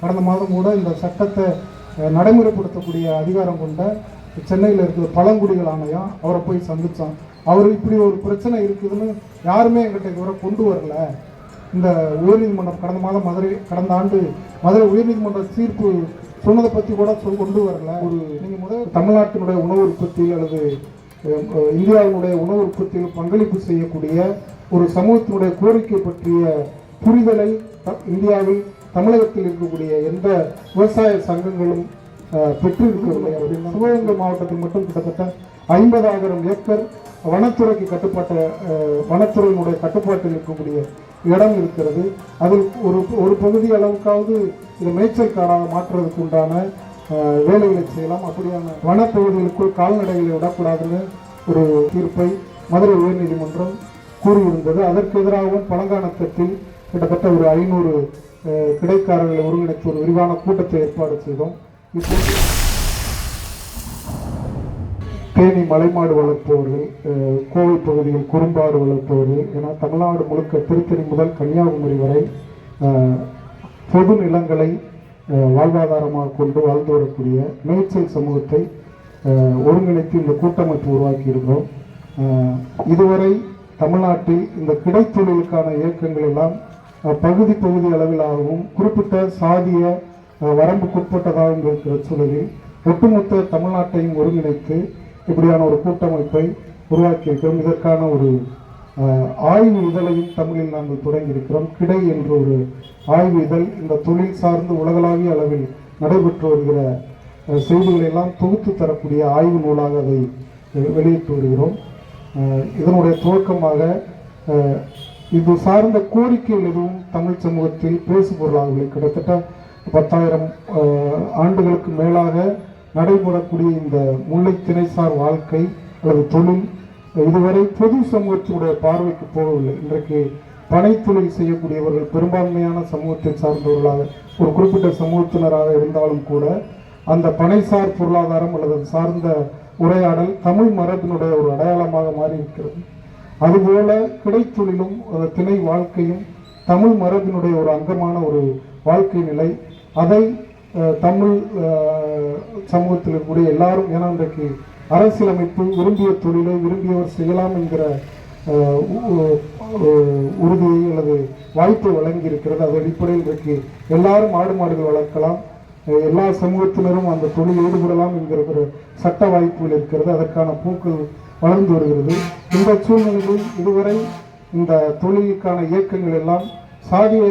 கடந்த மாதம் கூட இந்த சட்டத்தை நடைமுறைப்படுத்தக்கூடிய அதிகாரம் கொண்ட சென்னையில் இருக்கிற பழங்குடிகள் ஆணையம் அவரை போய் சந்தித்தோம் அவர் இப்படி ஒரு பிரச்சனை இருக்குதுன்னு யாருமே எங்கிட்ட இதுவரை கொண்டு வரல. இந்த உயர்நீதிமன்றம் கடந்த மாதம் மதுரை கடந்த ஆண்டு மதுரை உயர்நீதிமன்ற தீர்ப்பு சொன்னதை பற்றி கூட சொல் கொண்டு வரல. ஒரு நீங்கள் முதல் தமிழ்நாட்டினுடைய உணவு உற்பத்தியில் அல்லது இந்தியாவினுடைய உணவு உற்பத்தியில் பங்களிப்பு செய்யக்கூடிய ஒரு சமூகத்தினுடைய கோரிக்கை பற்றிய புரிதலை இந்தியாவில் தமிழகத்தில் இருக்கக்கூடிய எந்த விவசாய சங்கங்களும் பெற்றிருக்கவில்லை. அப்படின்னு சிவகங்கை மாவட்டத்தில் மட்டும் கிட்டத்தட்ட ஐம்பதாயிரம் ஏக்கர் வனத்துறைக்கு கட்டுப்பாட்ட வனத்துறையினுடைய கட்டுப்பாட்டில் இருக்கக்கூடிய இடம் இருக்கிறது. அதில் ஒரு ஒரு பகுதி அளவுக்காவது இது மேய்ச்சல் காடாக மாற்றுறதுக்கு உண்டான வேலைகளை செய்யலாம். அப்படியான வனப்பகுதிகளுக்குள் கால்நடைகளை விடக்கூடாதுன்னு ஒரு தீர்ப்பை மதுரை உயர்நீதிமன்றம் கூறியிருந்தது. அதற்கு எதிராகவும் பழங்கானத்தத்தில் கிட்டத்தட்ட ஒரு ஐநூறு கிடைக்காரர்களை ஒருங்கிணைத்து ஒரு விரிவான கூட்டத்தை ஏற்பாடு செய்தோம். இப்போது தேனி மலைமாடு வளர்ப்பவர்கள் கோவை பகுதியில் குறும்பாடு வளர்ப்பவர்கள் என தமிழ்நாடு முழுக்க திருத்தணி முதல் கன்னியாகுமரி வரை பொது நிலங்களை வாழ்வாதாரமாக கொண்டு வாழ்ந்து வரக்கூடிய மேய்ச்சல் சமூகத்தை ஒருங்கிணைத்து இந்த கூட்டமைப்பு உருவாக்கி இதுவரை தமிழ்நாட்டில் இந்த கிடைத்தொழிலுக்கான இயக்கங்கள் எல்லாம் பகுதி பகுதி அளவிலாகவும் குறிப்பிட்ட சாதிய வரம்புக்குட்பட்டதாகவும் இருக்கிற சூழலில் ஒட்டுமொத்த தமிழ்நாட்டையும் ஒருங்கிணைத்து இப்படியான ஒரு கூட்டமைப்பை உருவாக்கியிருக்கிறோம். இதற்கான ஒரு ஆய்வு இதழையும் தமிழில் நாங்கள் தொடங்கியிருக்கிறோம். கிடை என்ற ஒரு ஆய்வு இதழ் இந்த தொழில் சார்ந்து உலகளாவிய அளவில் நடைபெற்று வருகிற செய்திகளை எல்லாம் தொகுத்து தரக்கூடிய ஆய்வு நூலாக அதை வெளியிட்டு வருகிறோம். இதனுடைய துவக்கமாக இது சார்ந்த கோரிக்கைகள் எதுவும் தமிழ் சமூகத்தில் பேசுபொருளாகவில்லை கிட்டத்தட்ட பத்தாயிரம் ஆண்டுகளுக்கு மேலாக நடைபெறக்கூடிய இந்த முல்லை திணைசார் வாழ்க்கை அல்லது தொழில் இதுவரை பொது சமூகத்தினுடைய பார்வைக்கு போகவில்லை. இன்றைக்கு பனைத்தொழில் செய்யக்கூடியவர்கள் பெரும்பான்மையான சமூகத்தை சார்ந்தவர்களாக ஒரு குறிப்பிட்ட சமூகத்தினராக இருந்தாலும் கூட அந்த பனைசார் பொருளாதாரம் அல்லது சார்ந்த உரையாடல் தமிழ் மரபினுடைய ஒரு அடையாளமாக மாறி இருக்கிறது. அதுபோல கிடைத்தொழிலும் திணை வாழ்க்கையும் தமிழ் மரபினுடைய ஒரு அங்கமான ஒரு வாழ்க்கை நிலை. அதை தமிழ் சமூகத்தில் இருக்கக்கூடிய எல்லாரும் ஏன்னா இன்றைக்கு அரசியலமைப்பு விரும்பிய தொழிலை விரும்பியவர் செய்யலாம் என்கிற உறுதியை அல்லது வாய்ப்பை வழங்கி இருக்கிறது அது அடிப்படையில் இன்றைக்கு எல்லாரும் ஆடு மாடுகள் வளர்க்கலாம். எல்லா சமூகத்தினரும் அந்த தொழில் ஈடுபடலாம் என்கிற ஒரு சட்ட வாய்ப்புகள் இருக்கிறது. அதற்கான பூக்கள் வளர்ந்து வருகிறது. இந்த சூழ்நிலையில் இதுவரை இந்த தொழிலுக்கான இயக்கங்கள் எல்லாம் சாதிய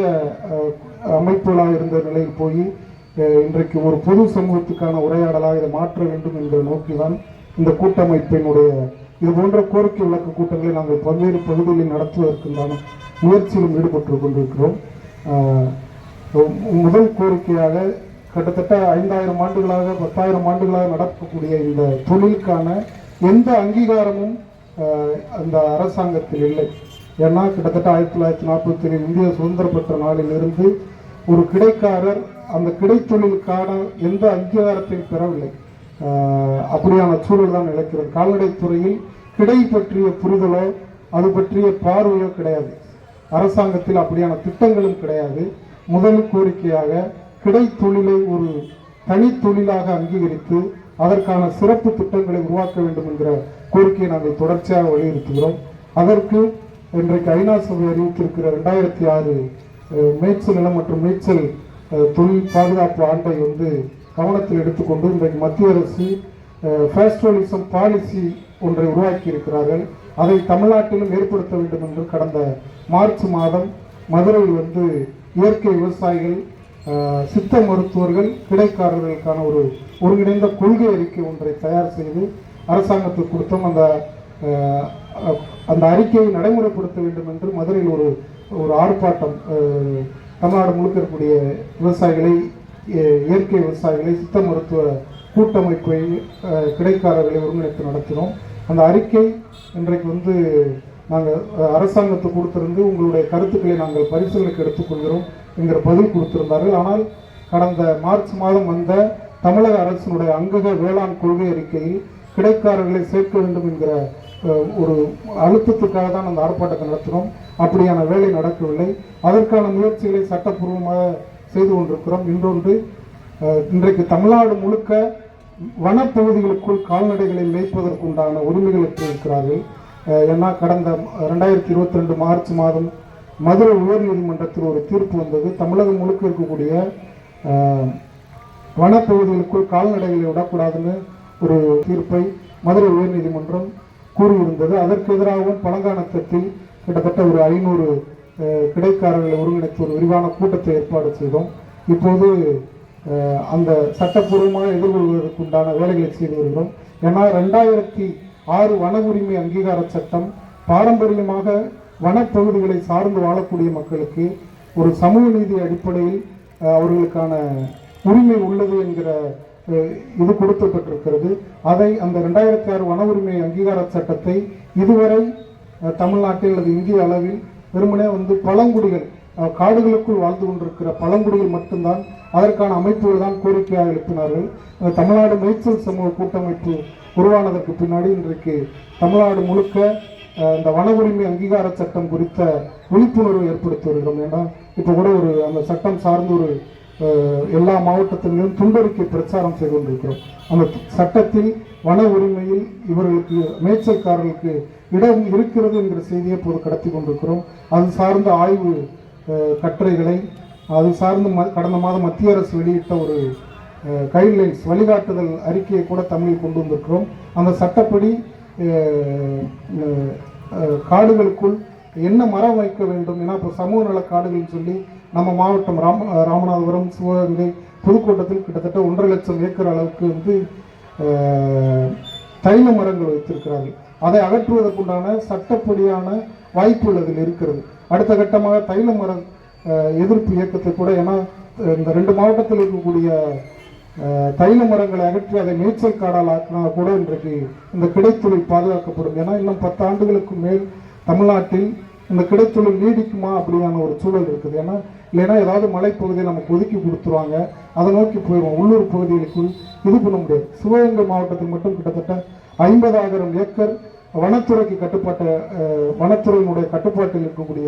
அமைப்புகளாக இருந்த நிலையில் போய் இன்றைக்கு ஒரு பொது சமூகத்துக்கான உரையாடலாக இதை மாற்ற வேண்டும் என்ற நோக்கில்தான் இந்த கூட்டமைப்பினுடைய இது போன்ற கோரிக்கை விளக்க கூட்டங்களை நாங்கள் பல்வேறு பகுதிகளில் நடத்துவதற்குண்டான முயற்சியிலும் ஈடுபட்டு கொண்டிருக்கிறோம். முதல் கோரிக்கையாக கிட்டத்தட்ட ஐந்தாயிரம் ஆண்டுகளாக பத்தாயிரம் ஆண்டுகளாக நடக்கக்கூடிய இந்த தொழிலுக்கான எந்த அங்கீகாரமும் அந்த அரசாங்கத்தில் இல்லை. ஏன்னா கிட்டத்தட்ட ஆயிரத்தி தொள்ளாயிரத்தி நாற்பத்தி ஏழு இந்திய சுதந்திரம் பெற்ற நாளிலிருந்து ஒரு கிடைக்காரர் அந்த கிடைத்தொழிலுக்கான எந்த அங்கீகாரத்தையும் பெறவில்லை. அப்படியான சூழல் தான் நிலைக்கிறது. கால்நடைத்துறையில் கிடை பற்றிய புரிதலோ அது பற்றிய பார்வையோ கிடையாது. அரசாங்கத்தில் அப்படியான திட்டங்களும் கிடையாது. முதல் கோரிக்கையாக கிடை தொழிலை ஒரு தனி தொழிலாக அங்கீகரித்து அதற்கான சிறப்பு திட்டங்களை உருவாக்க வேண்டும் என்கிற கோரிக்கையை நாங்கள் தொடர்ச்சியாக வலியுறுத்துகிறோம். அதற்கு இன்றைக்கு ஐநா சபை அறிவித்திருக்கிற ரெண்டாயிரத்தி ஆறு மேய்ச்சல் நிலம் மற்றும் மேய்ச்சல் தொழில் பாதுகாப்பு ஆண்டை வந்து கவனத்தில் எடுத்துக்கொண்டு இன்றைக்கு மத்திய அரசு ஃபேஸ்ட்ரலிசம் பாலிசி ஒன்றை உருவாக்கி இருக்கிறார்கள் அதை தமிழ்நாட்டிலும் ஏற்படுத்த வேண்டும் என்று கடந்த மார்ச் மாதம் மதுரையில் வந்து இயற்கை விவசாயிகள் சித்த மருத்துவர்கள் கிடைக்காரர்களுக்கான ஒரு ஒருங்கிணைந்த கொள்கை அறிக்கை ஒன்றை தயார் செய்து அரசாங்கத்துக்கு கொடுத்தோம். அந்த அந்த அறிக்கையை நடைமுறைப்படுத்த வேண்டும் என்று மதுரையில் ஒரு ஒரு ஆர்ப்பாட்டம் தமிழ்நாடு முழுக்க இருக்கக்கூடிய விவசாயிகளை இயற்கை விவசாயிகளை சித்த மருத்துவ கூட்டமைப்பை கிடைக்காரர்களை ஒருங்கிணைத்து நடத்தினோம். அந்த அறிக்கை இன்றைக்கு வந்து நாங்கள் அரசாங்கத்துக்கு கொடுத்திருந்து உங்களுடைய கருத்துக்களை நாங்கள் பரிசீலனைக்கு எடுத்துக்கொள்கிறோம். என்கிற பதில் கொடுத்திருந்தார்கள். ஆனால் கடந்த மார்ச் மாதம் வந்த தமிழக அரசினுடைய அங்கக வேளாண் கொள்கை அறிக்கையில் கிடைக்காரர்களை சேர்க்க வேண்டும் என்கிற ஒரு அழுத்தத்துக்காக தான் அந்த ஆர்ப்பாட்டத்தை நடத்தினோம். அப்படியான வேலை நடக்கவில்லை. அதற்கான முயற்சிகளை சட்டப்பூர்வமாக செய்து கொண்டிருக்கிறோம். இன்றொன்று இன்றைக்கு தமிழ்நாடு முழுக்க வனப்பகுதிகளுக்குள் கால்நடைகளை மேய்ப்பதற்குண்டான உரிமைகளுக்கு இருக்கிறார்கள் ஏன்னா கடந்த ரெண்டாயிரத்தி இருபத்தி ரெண்டு மார்ச் மாதம் மதுரை உயர்நீதிமன்றத்தில் ஒரு தீர்ப்பு வந்தது. தமிழகம் முழுக்க இருக்கக்கூடிய வனப்பகுதிகளுக்குள் கால்நடைகளை விடக்கூடாதுன்னு ஒரு தீர்ப்பை மதுரை உயர்நீதிமன்றம் கூறியிருந்தது. அதற்கு எதிராகவும் பழங்கானத்தத்தில் கிட்டத்தட்ட ஒரு ஐநூறு கிடைக்காரர்களை ஒருங்கிணைத்து ஒரு விரிவான கூட்டத்தை ஏற்பாடு செய்தோம். இப்போது அந்த சட்டப்பூர்வமாக எதிர்கொள்வதற்குண்டான வேலைகளை செய்து வருகிறோம். ஏன்னா ரெண்டாயிரத்தி ஆறு வன உரிமை அங்கீகார சட்டம் பாரம்பரியமாக வனப்பகுதிகளை சார்ந்து வாழக்கூடிய மக்களுக்கு ஒரு சமூக நீதி அடிப்படையில் அவர்களுக்கான உரிமை உள்ளது என்கிற இது கொடுக்கப்பட்டிருக்கிறது. அதை அந்த ரெண்டாயிரத்தி ஆறு வன உரிமை அங்கீகார சட்டத்தை இதுவரை தமிழ்நாட்டில் அல்லது இந்திய அளவில் வெறுமனே வந்து பழங்குடிகள் காடுகளுக்குள் வாழ்ந்து கொண்டிருக்கிற பழங்குடிகள் மட்டும்தான் அதற்கான அமைப்புகள் தான் கோரிக்கையாக எழுப்பினார்கள். தமிழ்நாடு மேய்ச்சல் சமூக கூட்டமைப்பு உருவானதற்கு பின்னாடி இன்றைக்கு தமிழ்நாடு முழுக்க இந்த வன உரிமை அங்கீகார சட்டம் குறித்த விழிப்புணர்வு ஏற்படுத்தி வருகிறோம் ஏன்னா இப்போ கூட ஒரு அந்த சட்டம் சார்ந்து ஒரு எல்லா மாவட்டத்திலும் துண்டறிக்கை பிரச்சாரம் செய்து கொண்டிருக்கிறோம். அந்த சட்டத்தில் வன உரிமையில் இவர்களுக்கு மேய்ச்சல்காரர்களுக்கு இடம் இருக்கிறது என்கிற செய்தியை இப்போது கடத்தி கொண்டிருக்கிறோம். அது சார்ந்த ஆய்வு கட்டுரைகளை அது சார்ந்து ம- கடந்த மாதம் மத்திய அரசு வெளியிட்ட ஒரு கைட்லைன்ஸ் வழிகாட்டுதல் அறிக்கையை கூட தமிழில் கொண்டு வந்திருக்கிறோம். அந்த சட்டப்படி காடுகளுக்குள் என்ன மரம் வைக்க வேண்டும் ஏன்னா இப்போ சமூக நல காடுகள்னு சொல்லி நம்ம மாவட்டம் ராம ராமநாதபுரம் சிவகங்கை புதுக்கோட்டத்தில் கிட்டத்தட்ட ஒன்றரை லட்சம் ஏக்கர் அளவுக்கு வந்து தைல மரங்கள் வைத்திருக்கிறார்கள். அதை அகற்றுவதற்குண்டான சட்டப்படியான வாய்ப்புகள் அதில் இருக்கிறது. அடுத்த கட்டமாக தைல மரம் எதிர்ப்பு இயக்கத்தை கூட ஏன்னா இந்த ரெண்டு மாவட்டத்தில் இருக்கக்கூடிய தைல மரங்களை அகற்றி அதை மேய்ச்சல் காடால் ஆக்கினா கூட இன்றைக்கு இந்த கிடைத்தொழில் பாதுகாக்கப்படும். ஏன்னா இன்னும் பத்து ஆண்டுகளுக்கு மேல் தமிழ்நாட்டில் இந்த கிடைத்தொழில் நீடிக்குமா அப்படியான ஒரு சூழல் இருக்குது. ஏன்னா இல்லைன்னா ஏதாவது மலைப்பகுதியை நமக்கு ஒதுக்கி கொடுத்துருவாங்க. அதை நோக்கி போயிடுவோம். உள்ளூர் பகுதிகளுக்குள் இது பண்ண முடியாது. சிவகங்கை மாவட்டத்தில் மட்டும் கிட்டத்தட்ட ஐம்பதாயிரம் ஏக்கர் வனத்துறைக்கு கட்டுப்பாட்ட வனத்துறையினுடைய கட்டுப்பாட்டில் இருக்கக்கூடிய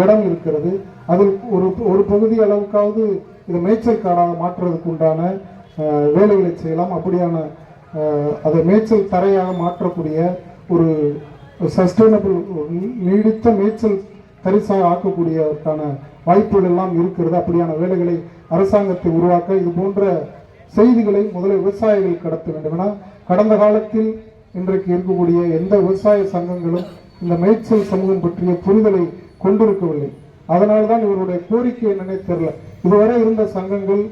இடம் இருக்கிறது. அதில் ஒரு ஒரு பகுதி அளவுக்காவது இதை மேய்ச்சல் காடாக மாற்றுறதுக்கு உண்டான வேலைகளை செய்யலாம். அப்படியான அதை மேய்ச்சல் தரையாக மாற்றக்கூடிய ஒரு சஸ்டைனபிள் நீடித்த மேய்ச்சல் தரிசாக ஆக்கக்கூடியதற்கான வாய்ப்புகள் எல்லாம் இருக்கிறது. அப்படியான வேலைகளை அரசாங்கத்தை உருவாக்க இது போன்ற செய்திகளை முதலில் விவசாயிகள் கடத்த வேண்டும். ஏன்னா கடந்த காலத்தில் இன்றைக்கு இருக்கக்கூடிய எந்த விவசாய சங்கங்களும் இந்த மேய்ச்சல் சமூகம் பற்றிய புரிதலை கொண்டிருக்கவில்லை. அதனால்தான் இவருடைய கோரிக்கை என்னன்னே தெரியல. இதுவரை இருந்த சங்கங்கள்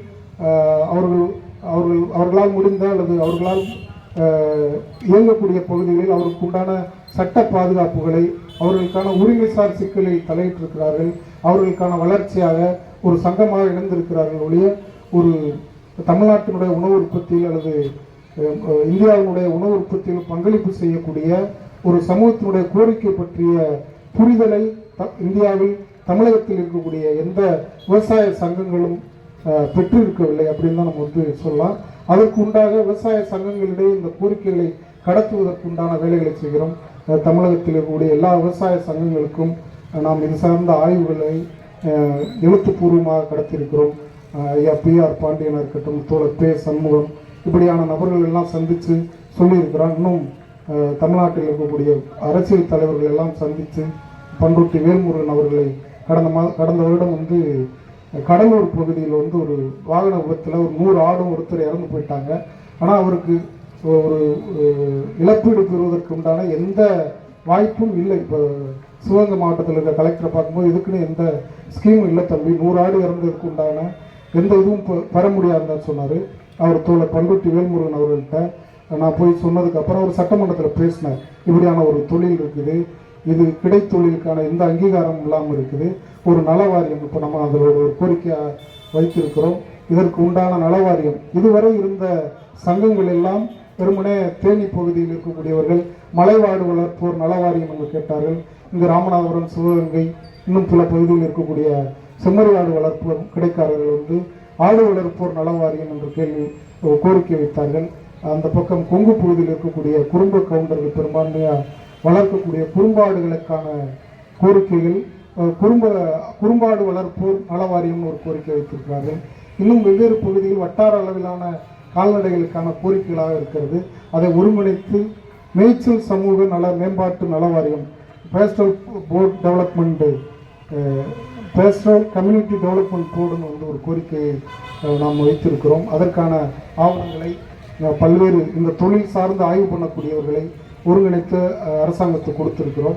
அவர்கள் அவர்கள் அவர்களால் முடிந்த அல்லது அவர்களால் இயங்கக்கூடிய பகுதிகளில் அவருக்கு உண்டான சட்ட பாதுகாப்புகளை அவர்களுக்கான உரிமைசார் சிக்கலில் தலையிட்டிருக்கிறார்கள். அவர்களுக்கான வளர்ச்சியாக ஒரு சங்கமாக இணைந்திருக்கிறார்கள் ஒழிய ஒரு தமிழ்நாட்டினுடைய உணவு உற்பத்தியில் அல்லது இந்தியாவினுடைய உணவு உற்பத்தியில் பங்களிப்பு செய்யக்கூடிய ஒரு சமூகத்தினுடைய கோரிக்கை பற்றிய புரிதலை த- இந்தியாவில் தமிழகத்தில் இருக்கக்கூடிய எந்த விவசாய சங்கங்களும் பெற்றிருக்கவில்லை அப்படின்னு தான் நம்ம வந்து சொல்லலாம். அதற்கு உண்டாக விவசாய சங்கங்களிடையே இந்த கோரிக்கைகளை கடத்துவதற்குண்டான வேலைகளை செய்கிறோம். தமிழகத்தில் இருக்கக்கூடிய எல்லா விவசாய சங்கங்களுக்கும் நாம் இது சார்ந்த ஆய்வுகளை எழுத்துப்பூர்வமாக கடத்தியிருக்கிறோம். ஐயா பி ஆர் பாண்டியனாக இருக்கட்டும் தோழர் பே சண்முகம் இப்படியான நபர்கள் எல்லாம் சந்தித்து சொல்லியிருக்கிறான் இன்னும் தமிழ்நாட்டில் இருக்கக்கூடிய அரசியல் தலைவர்கள் எல்லாம் சந்தித்து பண்ருட்டி வேல்முருகன் அவர்களை கடந்த மா கடந்த வருடம் வந்து கடலூர் பகுதியில் வந்து ஒரு வாகன விபத்தில் ஒரு நூறு ஆடும் ஒருத்தர் இறந்து போயிட்டாங்க. ஆனால் அவருக்கு ஒரு இழப்பீடு பெறுவதற்கு உண்டான எந்த வாய்ப்பும் இல்லை. இப்போ சிவகங்கை மாவட்டத்தில் இருக்க கலெக்டரை பார்க்கும்போது இதுக்குன்னு எந்த ஸ்கீமும் இல்லை தம்பி. நூறு ஆடு இறந்ததுக்கு உண்டான எந்த இதுவும் பெற முடியாதுன்னு சொன்னார். அவர் தோழர் பண்ருட்டி வேல்முருகன் அவர்கள்ட்ட நான் போய் சொன்னதுக்கப்புறம் அவர் சட்டமன்றத்தில் பேசினார். இப்படியான ஒரு தொழில் இருக்குது. இது கிடைத்தொழிலுக்கான எந்த அங்கீகாரம் இல்லாமல் இருக்குது. ஒரு நலவாரியம் இப்போ நம்ம அதில் ஒரு கோரிக்கையாக வைத்திருக்கிறோம். இதற்கு உண்டான நலவாரியம். இதுவரை இருந்த சங்கங்கள் எல்லாம் வெறுமனே தேனி பகுதியில் இருக்கக்கூடியவர்கள் மலைவாடு வளர்ப்போர் நலவாரியம் என்று கேட்டார்கள். இங்கு ராமநாதபுரம் சிவகங்கை இன்னும் சில பகுதியில் இருக்கக்கூடிய செம்மறியாடு வளர்ப்போர் கிடைக்காரர்கள் வந்து ஆடு வளர்ப்போர் நலவாரியம் என்று கேள்வி கோரிக்கை வைத்தார்கள். அந்த பக்கம் கொங்கு பகுதியில் இருக்கக்கூடிய குடும்ப கவுண்டர்கள் பெரும்பான்மையாக வளர்க்கக்கூடிய குறும்பாடுகளுக்கான கோரிக்கைகள் குறும்ப குறும்பாடு வளர்ப்போர் நலவாரியம்னு ஒரு கோரிக்கை வைத்திருக்கிறார்கள் இன்னும் வெவ்வேறு பகுதியில் வட்டார அளவிலான கால்நடைகளுக்கான கோரிக்கைகளாக இருக்கிறது. அதை ஒருங்கிணைத்து மேய்ச்சல் சமூக நல மேம்பாட்டு நல வாரியம் pastoral board development pastoral community development போர்டுன்னு வந்து ஒரு கோரிக்கையை நாம் வைத்திருக்கிறோம். அதற்கான ஆவணங்களை பல்வேறு இந்த தொழில் சார்ந்து ஆய்வு பண்ணக்கூடியவர்களை ஒருங்கிணைத்து அரசாங்கத்தை அரசாங்கத்துக்கு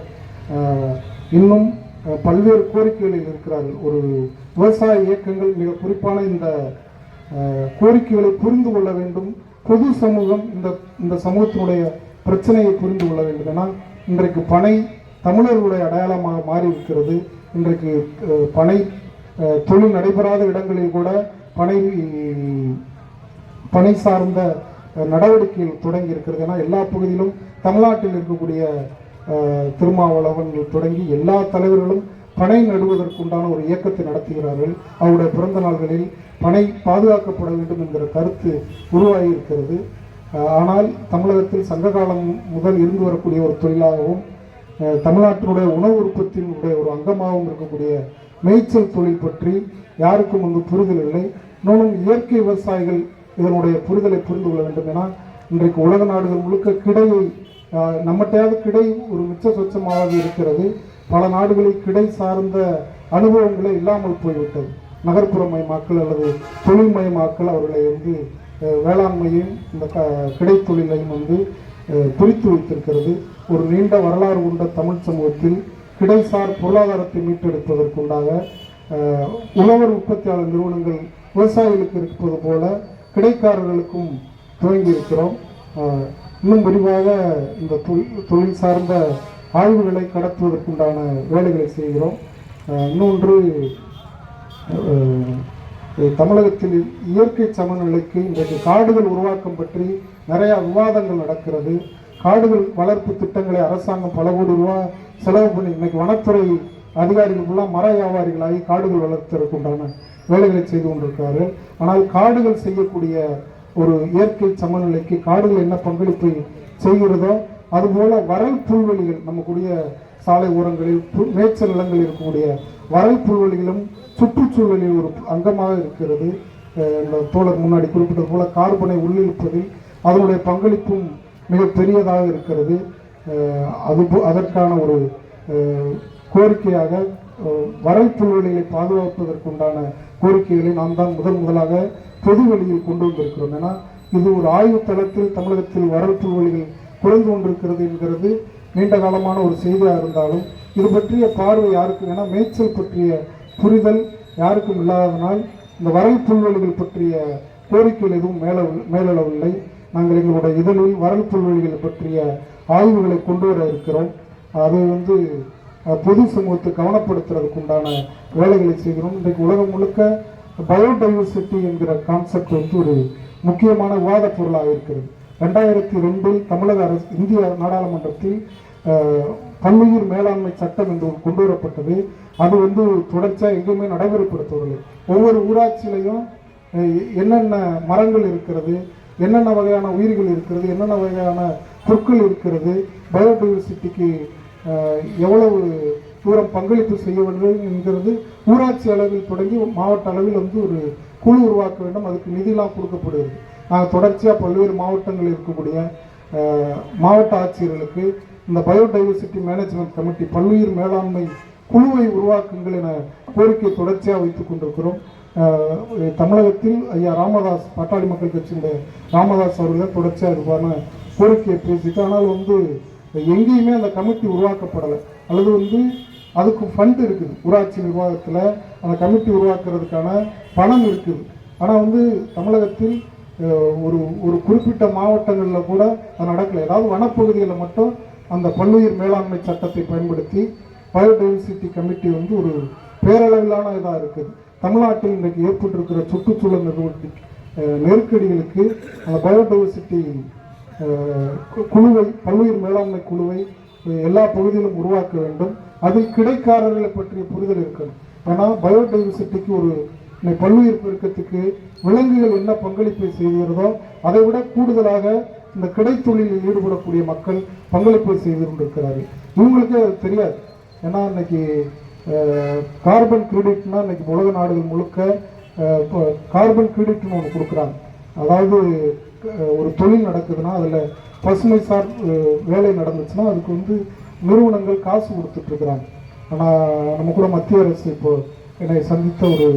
இன்னும் பல்வேறு கோரிக்கைகளில் இருக்கிறார்கள். ஒரு விவசாய இயக்கங்கள் மிக குறிப்பான இந்த கோரிக்கைகளை புரிந்து கொள்ள வேண்டும். பொது சமூகம் இந்த இந்த சமூகத்தினுடைய பிரச்சனையை புரிந்து கொள்ள வேண்டும். ஏன்னா இன்றைக்கு பனை தமிழர்களுடைய அடையாளமாக மாறி இருக்கிறது இன்றைக்கு பனை தொழில் நடைபெறாத இடங்களில் கூட பனை பனை சார்ந்த நடவடிக்கைகள் தொடங்கி இருக்கிறது. ஏன்னா எல்லா பகுதியிலும் தமிழ்நாட்டில் இருக்கக்கூடிய திருமாவளவன்கள் தொடங்கி எல்லா தலைவர்களும் பனை நடுவதற்குண்டான ஒரு இயக்கத்தை நடத்துகிறார்கள். அவருடைய பிறந்த நாள்களில் பனை பாதுகாக்கப்பட வேண்டும் என்கிற கருத்து உருவாகி இருக்கிறது. ஆனால் தமிழகத்தில் சங்க காலம் முதல் இருந்து வரக்கூடிய ஒரு தொழிலாகவும் தமிழ்நாட்டினுடைய உணவு உற்பத்தியினுடைய ஒரு அங்கமாகவும் இருக்கக்கூடிய மேய்ச்சல் தொழில் பற்றி யாருக்கும் வந்து புரிதல் இல்லை. இன்னொன்று இயற்கை விவசாயிகள் இதனுடைய புரிதலை புரிந்து கொள்ள வேண்டும். ஏன்னா இன்றைக்கு உலக நாடுகள் முழுக்க கிடையை நம்மட்டையாவது நம்மகிட்டயாவது கிடை ஒரு மிச்ச சொச்சமாக இருக்கிறது. பல நாடுகளில் கிடை சார்ந்த அனுபவங்களே இல்லாமல் போய்விட்டது. நகர்ப்புறமயமாக்கல் அல்லது தொழில்மயமாக்கல் அவர்களை வந்து வேளாண்மையும் இந்த க கிடை தொழிலையும் வந்து பிரித்து வைத்திருக்கிறது. ஒரு நீண்ட வரலாறு கொண்ட தமிழ் சமூகத்தில் கிடைசார் பொருளாதாரத்தை மீட்டெடுப்பதற்குண்டாக உழவர் உற்பத்தியாளர் நிறுவனங்கள் விவசாயிகளுக்கு இருப்பது போல கிடைக்காரர்களுக்கும் துவங்கி இருக்கிறோம் இன்னும் விரிவாக இந்த தொழில் தொழில் சார்ந்த ஆய்வுகளை கடத்துவதற்குண்டான வேலைகளை செய்கிறோம். இன்னொன்று தமிழகத்தில் இயற்கை சமநிலைக்கு இன்றைக்கு காடுகள் உருவாக்கம் பற்றி நிறையா விவாதங்கள் நடக்கிறது. காடுகள் வளர்ப்பு திட்டங்களை அரசாங்கம் பல கோடி ரூபா செலவு பண்ணி இன்னைக்கு வனத்துறை அதிகாரிகள் ஃபுல்லாக மர வியாபாரிகளாகி காடுகள் வளர்த்துவதற்குண்டான வேலைகளை செய்து கொண்டிருக்கிறார்கள் ஆனால் காடுகள் செய்யக்கூடிய ஒரு இயற்கை சமநிலைக்கு காடுகள் என்ன பங்களிப்பை செய்கிறதோ அதுபோல வரல் புல்வெளிகள் நம்மக்கூடிய சாலை ஓரங்களில் மேய்ச்சல் நிலங்களில் இருக்கக்கூடிய வரல் புல்வெளிகளும் சுற்றுச்சூழலில் ஒரு அங்கமாக இருக்கிறது. தோழர் முன்னாடி குறிப்பிட்டது போல கார்பனை உள்ளிழுப்பதில் அதனுடைய பங்களிப்பும் மிக பெரியதாக இருக்கிறது. அது போ- அதற்கான ஒரு கோரிக்கையாக வரல் புல்வெளிகளை பாதுகாப்பதற்குண்டான கோரிக்கைகளை நாம் தான் முதன் முதலாக பொது வழியில் கொண்டு வந்திருக்கிறோம். ஏன்னா இது ஒரு ஆய்வு தளத்தில் தமிழகத்தில் வரல் புல்வெளிகள் குறைந்து கொண்டிருக்கிறது என்கிறது நீண்ட காலமான ஒரு செய்தியாக இருந்தாலும் இது பற்றிய பார்வை யாருக்கும் ஏன்னா மேய்ச்சல் பற்றிய புரிதல் யாருக்கும் இல்லாததனால் இந்த வரல் புல்வெளிகள் பற்றிய கோரிக்கைகள் எதுவும் மேல மேலளவில்லை. நாங்கள் எங்களுடைய இதழில் வரல் புல்வெளிகள் பற்றிய ஆய்வுகளை கொண்டு வர இருக்கிறோம். அது வந்து பொது சமூகத்தை கவனப்படுத்துறதுக்கு உண்டான வேலைகளை செய்கிறோம். இன்றைக்கு உலகம் முழுக்க பயோடைவர்சிட்டி என்கிற கான்செப்ட் வந்து ஒரு முக்கியமான விவாத பொருளாக இருக்கிறது. ரெண்டாயிரத்தி ரெண்டில் தமிழக அரசு இந்திய நாடாளுமன்றத்தில் பல்லுயிர் மேலாண்மை சட்டம் என்று கொண்டு வரப்பட்டது. அது வந்து தொடர்ச்சியாக எங்கேயுமே நடைமுறைப்படுத்தவில்லை. ஒவ்வொரு ஊராட்சியிலையும் என்னென்ன மரங்கள் இருக்கிறது என்னென்ன வகையான உயிர்கள் இருக்கிறது என்னென்ன வகையான பொருட்கள் இருக்கிறது பயோடைவர்சிட்டிக்கு எவ்வளவு தூரம் பங்களிப்பு செய்ய வேண்டும் என்கிறது ஊராட்சி அளவில் தொடங்கி மாவட்ட அளவில் வந்து ஒரு குழு உருவாக்க வேண்டும். அதுக்கு நிதிலாம் கொடுக்கப்படுகிறது. நாங்கள் தொடர்ச்சியாக பல்வேறு மாவட்டங்களில் இருக்கக்கூடிய மாவட்ட ஆட்சியர்களுக்கு இந்த பயோடைவர்சிட்டி மேனேஜ்மெண்ட் கமிட்டி பல்லுயிர் மேலாண்மை குழுவை உருவாக்குங்கள் என கோரிக்கை தொடர்ச்சியாக வைத்துக் கொண்டிருக்கிறோம். தமிழகத்தில் ஐயா ராமதாஸ் பாட்டாளி மக்கள் கட்சியினுடைய ராமதாஸ் அவர்கள் தொடர்ச்சியாக இருப்பான கோரிக்கையை பேசிட்டு ஆனால் வந்து எங்கேயுமே அந்த கமிட்டி உருவாக்கப்படலை. அல்லது வந்து அதுக்கு ஃபண்ட் இருக்குது. ஊராட்சி நிர்வாகத்தில் அந்த கமிட்டி உருவாக்குறதுக்கான பணம் இருக்குது. ஆனால் வந்து தமிழகத்தில் ஒரு ஒரு குறிப்பிட்ட மாவட்டங்களில் கூட அது நடக்கலை. ஏதாவது வனப்பகுதிகளில் மட்டும் அந்த பல்லுயிர் மேலாண்மை சட்டத்தை பயன்படுத்தி பயோடைவர்சிட்டி கமிட்டி வந்து ஒரு பேரளவிலான இதாக இருக்குது. தமிழ்நாட்டில் இன்றைக்கு ஏற்பட்டிருக்கிற சுற்றுச்சூழல் நெருக்கடிகளுக்கு அந்த பயோடைவர்சிட்டி குழுவை பல்லுயிர் மேலாண்மை குழுவை எல்லா பகுதியிலும் உருவாக்க வேண்டும். அதில் கிடைக்காரர்களை பற்றிய புரிதல் இருக்கணும். ஏன்னா பயோடைவர்சிட்டிக்கு ஒரு பல்லுயிர் பெருக்கத்துக்கு விலங்குகள் என்ன பங்களிப்பை செய்கிறதோ அதை விட கூடுதலாக இந்த கிடைத்தொழிலில் ஈடுபடக்கூடிய மக்கள் பங்களிப்பு செய்து கொண்டிருக்கிறார்கள். இவங்களுக்கே அது தெரியாது. ஏன்னா இன்னைக்கு கார்பன் கிரெடிட்னா இன்னைக்கு உலக நாடுகள் முழுக்க இப்போ கார்பன் கிரெடிட்னு ஒன்று கொடுக்குறாங்க. அதாவது ஒரு தொழில் நடக்குதுன்னா அதில் பசுமை சார் வேலை நடந்துச்சுன்னா அதுக்கு வந்து நிறுவனங்கள் காசு கொடுத்துட்ருக்குறாங்க ஆனால் நம்ம கூட மத்திய அரசு இப்போ என்னை சந்தித்த ஒரு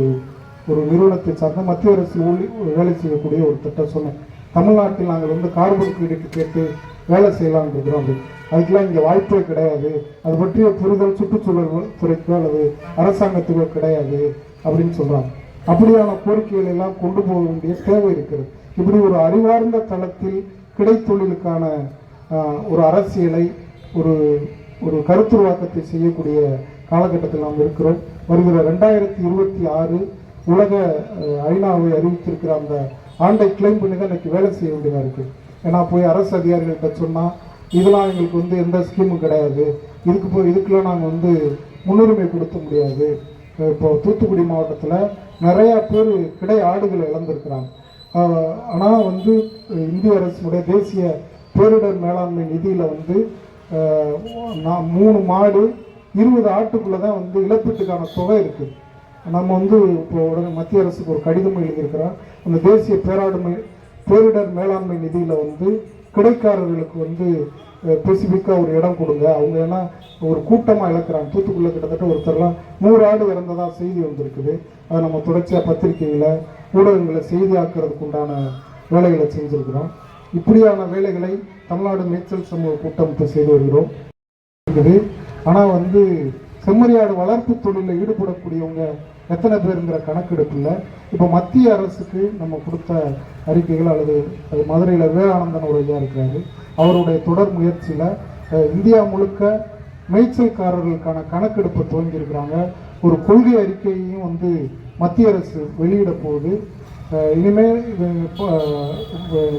ஒரு நிறுவனத்தை சார்ந்த மத்திய அரசு ஊழி வேலை செய்யக்கூடிய ஒரு திட்டம் சொன்னேன். தமிழ்நாட்டில் நாங்கள் வந்து கார்பன் கிரெடிட் கேட்டு வேலை செய்யலாம்னு இருக்கிறோம் அப்படி. அதுக்கெல்லாம் இங்கே வாய்ப்பே கிடையாது. அது பற்றிய புரிதல் சுற்றுச்சூழல் துறைக்கோ அல்லது அரசாங்கத்துக்கோ கிடையாது அப்படின்னு சொல்கிறாங்க அப்படியான கோரிக்கைகளை எல்லாம் கொண்டு போக வேண்டிய தேவை இருக்கிறது. இப்படி ஒரு அறிவார்ந்த தளத்தில் கிடைத்தொழிலுக்கான ஒரு அரசியலை ஒரு ஒரு கருத்துருவாக்கத்தை செய்யக்கூடிய காலகட்டத்தில் நாம் இருக்கிறோம். வருகிற ரெண்டாயிரத்தி இருபத்தி ஆறு உலக ஐநாவை அறிவித்திருக்கிற அந்த ஆண்டை கிளைம் பண்ணி தான் இன்னைக்கு வேலை செய்ய வேண்டியதாக இருக்குது ஏன்னா போய் அரசு அதிகாரிகள்கிட்ட சொன்னால் இதெல்லாம் எங்களுக்கு வந்து எந்த ஸ்கீமும் கிடையாது. இதுக்கு போய் இதுக்கெல்லாம் நாங்கள் வந்து முன்னுரிமை கொடுக்க முடியாது. இப்போ தூத்துக்குடி மாவட்டத்தில் நிறையா பேர் கிடை ஆடுகளை இழந்திருக்கிறாங்க. ஆனால் வந்து இந்திய அரசினுடைய தேசிய பேரிடர் மேலாண்மை நிதியில் வந்து நான் மூணு மாடு இருபது ஆட்டுக்குள்ளே தான் வந்து இழப்பீட்டுக்கான தொகை இருக்குது நம்ம வந்து இப்போ உடனே மத்திய அரசுக்கு ஒரு கடிதம் எழுதியிருக்கிறோம் அந்த தேசிய பேராடுமை பேரிடர் மேலாண்மை நிதியில் வந்து கிடைக்காரர்களுக்கு வந்து ஸ்பெசிஃபிக்காக ஒரு இடம் கொடுங்க. அவங்க ஏன்னா ஒரு கூட்டமாக இழக்கிறாங்க. தூத்துக்குள்ளே கிட்டத்தட்ட ஒருத்தர்லாம் நூறு ஆடு இறந்ததாக செய்தி வந்திருக்குது. அதை நம்ம தொடர்ச்சியாக பத்திரிகையில் ஊடகங்களை செய்தியாக்குறதுக்கு உண்டான வேலைகளை செஞ்சுருக்கிறோம். இப்படியான வேலைகளை தமிழ்நாடு மேய்ச்சல் சமூக கூட்டமைப்பு செய்து வருகிறோம். இருக்குது. ஆனால் வந்து செம்மறியாடு வளர்ப்பு தொழிலில் ஈடுபடக்கூடியவங்க எத்தனை பேருங்கிற கணக்கெடுப்பில் இப்போ மத்திய அரசுக்கு நம்ம கொடுத்த அறிக்கைகள் அல்லது அது மதுரையில் விவேகானந்தன் ஒரு ஐயா இருக்கிறாரு. அவருடைய தொடர் முயற்சியில் இந்தியா முழுக்க மேய்ச்சல்காரர்களுக்கான கணக்கெடுப்பை துவங்கியிருக்கிறாங்க. ஒரு கொள்கை அறிக்கையையும் வந்து மத்திய அரசு வெளியிட போகுது இனிமேல் இது இப்போ,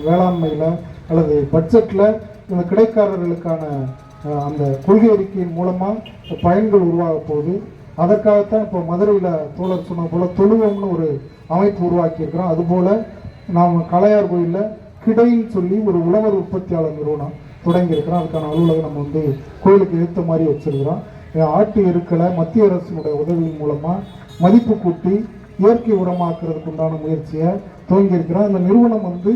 வேளாண்மையில் அல்லது பட்ஜெட்டில் இந்த கிடைக்காரர்களுக்கான அந்த கொள்கை அறிக்கையின் மூலமாக பயன்கள் உருவாக போகுது. அதற்காகத்தான் இப்போ மதுரையில் தோழர் சொன்ன போல் தொழுவம்னு ஒரு அமைப்பு உருவாக்கியிருக்கிறோம். அதுபோல் நாம் கலையார் கோயிலில் கிடைன்னு சொல்லி ஒரு உழவர் உற்பத்தியாளர் நிறுவனம் தொடங்கியிருக்கிறோம். அதுக்கான அலுவலகம் நம்ம வந்து கோயிலுக்கு ஏற்ற மாதிரி வச்சுருக்கிறோம். ஆட்டு எருக்களை மத்திய அரசினுடைய உதவியின் மூலமாக மதிப்பு கூட்டி இயற்கை உரமாக்குறதுக்கு உண்டான முயற்சியை துவங்கியிருக்கிறோம் அந்த நிறுவனம் வந்து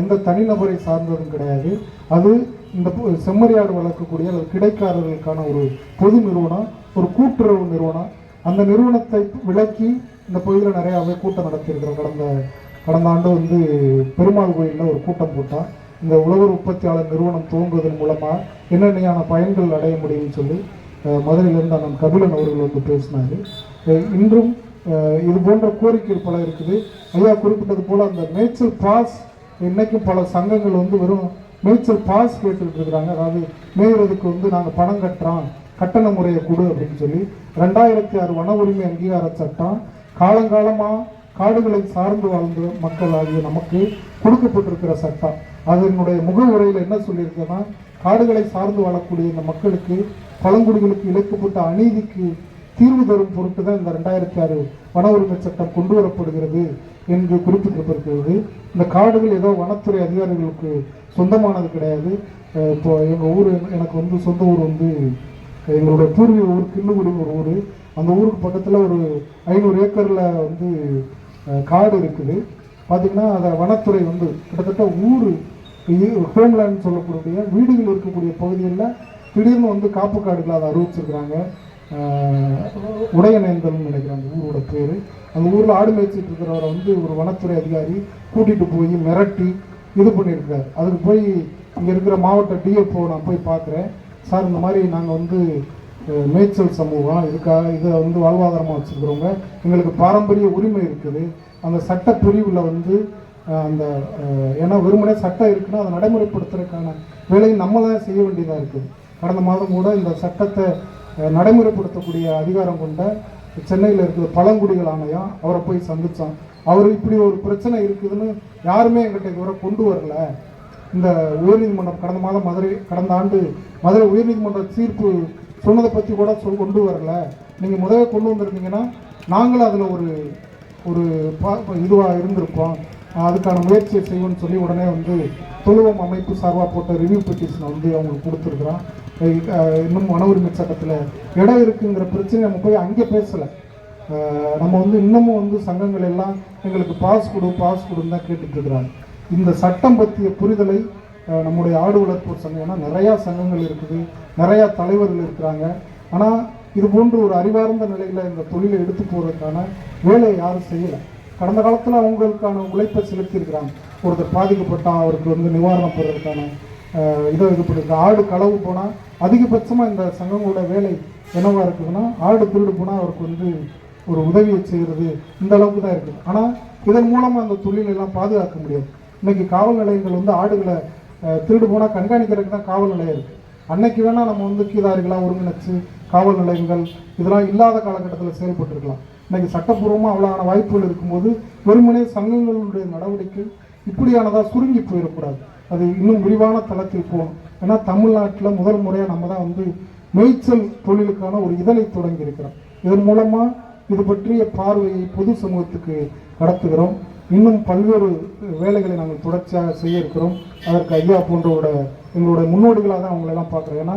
எந்த தனிநபரை சார்ந்ததும் கிடையாது. அது இந்த செம்மறியாடு வளர்க்கக்கூடிய அல்லது கிடைக்காரர்களுக்கான ஒரு பொது நிறுவனம் ஒரு கூட்டுறவு நிறுவனம். அந்த நிறுவனத்தை விலக்கி இந்த பகுதியில் நிறையாவே கூட்டம் நடத்தியிருக்கிறோம் கடந்த கடந்த ஆண்டு வந்து பெருமாள் கோயிலில் ஒரு கூட்டம் போட்டால் இந்த உழவர் உற்பத்தியாளர் நிறுவனம் துவங்குவதன் மூலமாக என்னென்னையான பயன்கள் அடைய முடியும்னு சொல்லி மதுரையிலேருந்து அண்ணன் கபிலன் அவர்கள் வந்து பேசினார். இன்றும் இது போன்ற கோரிக்கைகள் பல இருக்குது. ஐயா குறிப்பிட்டது போல் அந்த மேய்ச்சல் பாஸ் இன்னைக்கும் பல சங்கங்கள் வந்து வெறும் மேய்ச்சல் பாஸ் கேட்டுக்கிட்டு இருக்கிறாங்க. அதாவது மேய்கிறதுக்கு வந்து நாங்கள் பணம் கட்டுறோம் கட்டண முறையை கொடு அப்படின்னு சொல்லி. ரெண்டாயிரத்தி ஆறு வன உரிமை அங்கீகார சட்டம் காலங்காலமாக காடுகளை சார்ந்து வாழ்ந்த மக்கள் ஆகிய நமக்கு கொடுக்கப்பட்டிருக்கிற சட்டம். அதனுடைய முகவுரையில் என்ன சொல்லியிருக்கேன்னா காடுகளை சார்ந்து வாழக்கூடிய இந்த மக்களுக்கு பழங்குடிகளுக்கு இழைக்கப்பட்ட அநீதிக்கு தீர்வு தரும் பொருட்டு தான் இந்த ரெண்டாயிரத்தி ஆறு வன உரிமை சட்டம் கொண்டு வரப்படுகிறது என்று குறிப்பிட்டிருக்கிறது இந்த காடுகள் ஏதோ வனத்துறை அதிகாரிகளுக்கு சொந்தமானது கிடையாது. இப்போ எங்கள் ஊர் எனக்கு வந்து சொந்த ஊர் வந்து எங்களுடைய பூர்வீக ஊர் கிள்ளுகுடி ஒரு ஊர். அந்த ஊருக்கு பக்கத்தில் ஒரு ஐநூறு ஏக்கரில் வந்து காடு இருக்குது. பார்த்திங்கன்னா அதை வனத்துறை வந்து கிட்டத்தட்ட ஊர் ஹோம்லேண்ட் சொல்லக்கூடிய வீடுகள் இருக்கக்கூடிய பகுதிகளில் திடீர்னு வந்து காப்பு காடுகளை அதை அறிவிச்சிருக்கிறாங்க. உடையநேந்தல்னு நினைக்கிறேன் அந்த ஊரோட பேர். அந்த ஊரில் ஆடு மேய்ச்சிட்டு இருக்கிறவரை வந்து ஒரு வனத்துறை அதிகாரி கூட்டிகிட்டு போய் மிரட்டி இது பண்ணியிருக்காரு. அதுக்கு போய் இங்கே இருக்கிற மாவட்ட டிஎஃப்ஓ நான் போய் பார்க்குறேன். சார் இந்த மாதிரி நாங்கள் வந்து மேய்ச்சல் சமூகம் இதுக்காக இதை வந்து வாழ்வாதாரமாக வச்சுருக்கிறவங்க எங்களுக்கு பாரம்பரிய உரிமை இருக்குது. அந்த சட்ட பிரிவில் வந்து அந்த ஏன்னா வெறுமனே சட்டம் இருக்குன்னா அதை நடைமுறைப்படுத்துறதுக்கான வேலையை நம்ம தான் செய்ய வேண்டியதாக இருக்குது. கடந்த மாதம் கூட இந்த சட்டத்தை நடைமுறைப்படுத்தக்கூடிய அதிகாரம் கொண்ட சென்னையில் இருக்கிற பழங்குடிகள் ஆணையம் அவரை போய் சந்தித்தோம் அவர் இப்படி ஒரு பிரச்சனை இருக்குதுன்னு யாருமே எங்கிட்ட இதுவரை கொண்டு வரல. இந்த உயர்நீதிமன்றம் கடந்த மாதம் மதுரை கடந்த ஆண்டு மதுரை உயர்நீதிமன்ற தீர்ப்பு சொன்னதை பற்றி கூட சொல் கொண்டு வரல. நீங்கள் முதல்ல கொண்டு வந்திருந்தீங்கன்னா நாங்களும் அதில் ஒரு ஒரு இதுவாக இருந்திருப்போம். அதுக்கான முயற்சியை செய்வோம்னு சொல்லி உடனே வந்து தொழுவம் அமைப்பு சார்பாக போட்ட ரிவ்யூ பெட்டிஷனை வந்து அவங்களுக்கு கொடுத்துருக்குறோம். இன்னும் வன உரிமை சட்டத்தில் இடம் இருக்குங்கிற பிரச்சனை நம்ம போய் அங்கே பேசலை. நம்ம வந்து இன்னமும் வந்து சங்கங்கள் எல்லாம் எங்களுக்கு பாஸ் கொடு பாஸ் கொடுன்னு தான் கேட்டுட்டு இருக்கிறாங்க. இந்த சட்டம் பற்றிய புரிதலை நம்முடைய ஆடு வளர்ப்போர் சங்கம்னா நிறையா சங்கங்கள் இருக்குது நிறையா தலைவர்கள் இருக்கிறாங்க. ஆனால் இது போன்று ஒரு அறிவார்ந்த நிலையில் இந்த தொழிலை எடுத்து போகிறதுக்கான வேலையை யாரும் செய்யலை. கடந்த காலத்தில் அவங்களுக்கான உழைப்பை செலுத்தியிருக்கிறாங்க ஒருத்தர் பாதிக்கப்பட்டால் அவருக்கு வந்து நிவாரணம் பெறதுக்கான இதை இது பண்ணிருக்கு ஆடு களவு போனால் அதிகபட்சமாக இந்த சங்கங்களோட வேலை என்னவாக இருக்குதுன்னா ஆடு திருடு போனால் அவருக்கு வந்து ஒரு உதவியை செய்கிறது இந்த அளவுக்கு தான் இருக்குது. ஆனால் இதன் மூலமாக அந்த தொழிலெல்லாம் பாதுகாக்க முடியாது. இன்றைக்கி காவல் நிலையங்கள் வந்து ஆடுகளை திருடு போனால் கண்காணிக்கிறதுக்கு தான் காவல் நிலையம் இருக்குது அன்னைக்கு வேணால் நம்ம வந்து கீதாரிகளாக ஒருங்கிணைச்சு காவல் நிலையங்கள் இதெல்லாம் இல்லாத காலகட்டத்தில் செயல்பட்டுருக்கலாம். இன்றைக்கி சட்டப்பூர்வமாக அவ்வளோவான வாய்ப்புகள் இருக்கும்போது வெறுமனே சங்கங்களுடைய நடவடிக்கை இப்படியானதாக சுருங்கி போயிடக்கூடாது. அது இன்னும் விரிவான தளத்தில் போகணும். ஏன்னா தமிழ்நாட்டில் முதல் முறையாக நம்ம தான் வந்து மேய்ச்சல் தொழிலுக்கான ஒரு இதழை தொடங்கி இருக்கிறோம். இதன் மூலமாக இது பற்றிய பார்வையை பொது சமூகத்துக்கு கடத்துகிறோம். இன்னும் பல்வேறு வேலைகளை நாங்கள் தொடர்ச்சியாக செய்ய இருக்கிறோம். அதற்கு ஐயா போன்றவோட எங்களோட முன்னோடிகளாக தான் அவங்களெல்லாம் பார்க்குறோம். ஏன்னா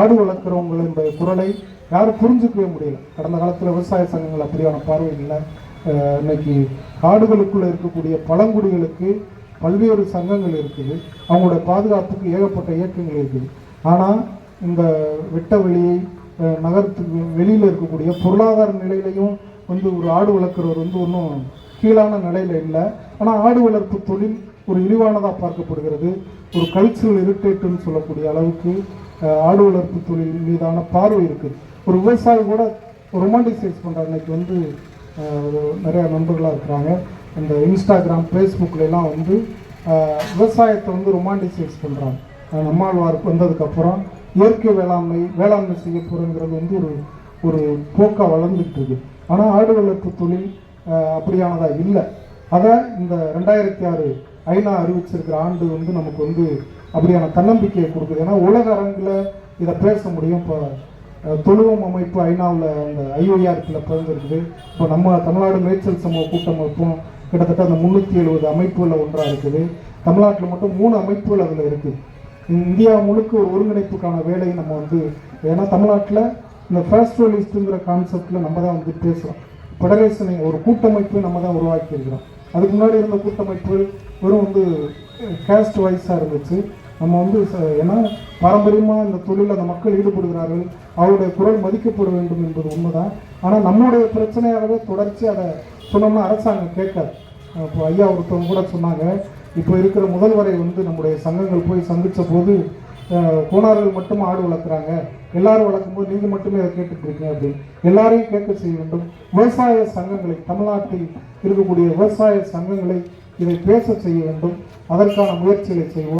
ஆடு வளர்க்குறவங்களுடைய குரலை யாரும் புரிஞ்சுக்கவே முடியல. கடந்த காலத்தில் விவசாய சங்கங்கள் அப்படியான பார்வை இல்லை. இன்னைக்கு காடுகளுக்குள்ளே இருக்கக்கூடிய பழங்குடிகளுக்கு பல்வேறு சங்கங்கள் இருக்குது. அவங்களோட பாதுகாப்புக்கு ஏகப்பட்ட இயக்கங்கள் இருக்குது. ஆனால் இந்த வெட்ட வெளியை நகரத்துக்கு வெளியில் இருக்கக்கூடிய பொருளாதார நிலையிலையும் வந்து ஒரு ஆடு வளர்க்குறவர் வந்து ஒன்றும் கீழான நிலையில் இல்லை. ஆனால் ஆடு வளர்ப்பு தொழில் ஒரு இழிவானதாக பார்க்கப்படுகிறது. ஒரு கல்ச்சரல் இரிட்டேட்டுன்னு சொல்லக்கூடிய அளவுக்கு ஆடு வளர்ப்பு தொழில் மீதான பார்வை இருக்குது ஒரு விவசாயி கூட ரொமான்டிசைஸ் பண்ணுற அன்னைக்கு வந்து நிறையா நண்பர்களாக இருக்கிறாங்க. இந்த இன்ஸ்டாகிராம் ஃபேஸ்புக்லாம் வந்து விவசாயத்தை வந்து ரொமான்டிசைஸ் பண்ணுறாங்க நம்மாழ்வார் வந்ததுக்கப்புறம் இயற்கை வேளாண்மை வேளாண்மை செய்ய போகிறோங்கிறது வந்து ஒரு ஒரு போக்காக வளர்ந்துட்டு இருக்கு. ஆனால் ஆடு வளர்ப்பு தொழில் அப்படியானதாக இல்லை. அதை இந்த ரெண்டாயிரத்தி ஆறு ஐநா அறிவிச்சிருக்கிற ஆண்டு வந்து நமக்கு வந்து அப்படியான தன்னம்பிக்கையை கொடுக்குது. ஏன்னா உலக அரங்கில் இதை பேச முடியும். இப்போ தொழுவம் அமைப்பு ஐநாவில் அந்த ஐஓஆர்பியில் பிறந்திருக்குது. இப்போ நம்ம தமிழ்நாடு மேய்ச்சல் சமூக கூட்டமைப்பும் கிட்டத்தட்ட அந்த முந்நூற்றி எழுபது அமைப்புகளில் ஒன்றாக இருக்குது. தமிழ்நாட்டில் மட்டும் மூணு அமைப்புகள் அதில் இருக்குது இந்தியா முழுக்க ஒரு ஒருங்கிணைப்புக்கான வேலையை நம்ம வந்து ஏன்னா தமிழ்நாட்டில் இந்த ஃபேஸ்டுவலிஸ்ட்டுங்கிற கான்செப்டில் நம்ம தான் வந்து பேசுகிறோம் ஃபெடரேஷனை ஒரு கூட்டமைப்பு நம்ம தான் உருவாக்கி இருக்கிறோம். அதுக்கு முன்னாடி இருந்த கூட்டமைப்பு வெறும் வந்து கேஸ்ட் வைஸாக இருந்துச்சு. நம்ம வந்து ச- ஏன்னா பாரம்பரியமாக இந்த தொழிலில் அந்த மக்கள் ஈடுபடுகிறார்கள். அவருடைய குரல் மதிக்கப்பட வேண்டும் என்பது உண்மைதான். ஆனால் நம்மளுடைய பிரச்சனையாகவே தொடர்ச்சி அதை சொன்னோம்னா அரசாங்கம் கேட்காது. இப்போ ஐயா ஒருத்தவங்க கூட சொன்னாங்க. இப்போ இருக்கிற முதல்வரை வந்து நம்முடைய சங்கங்கள் போய் சந்தித்த போது கோணார்கள் மட்டும் ஆடு வளர்க்குறாங்க. எல்லாரும் வளர்க்கும்போது நீங்கள் மட்டுமே அதை கேட்டுட்டு இருக்கீங்க அப்படின்னு. எல்லாரையும் கேட்க செய்ய வேண்டும். விவசாய சங்கங்களை தமிழ்நாட்டில் இருக்கக்கூடிய விவசாய சங்கங்களை இதை பேச செய்ய வேண்டும். அதற்கான முயற்சிகளை செய்வோம்.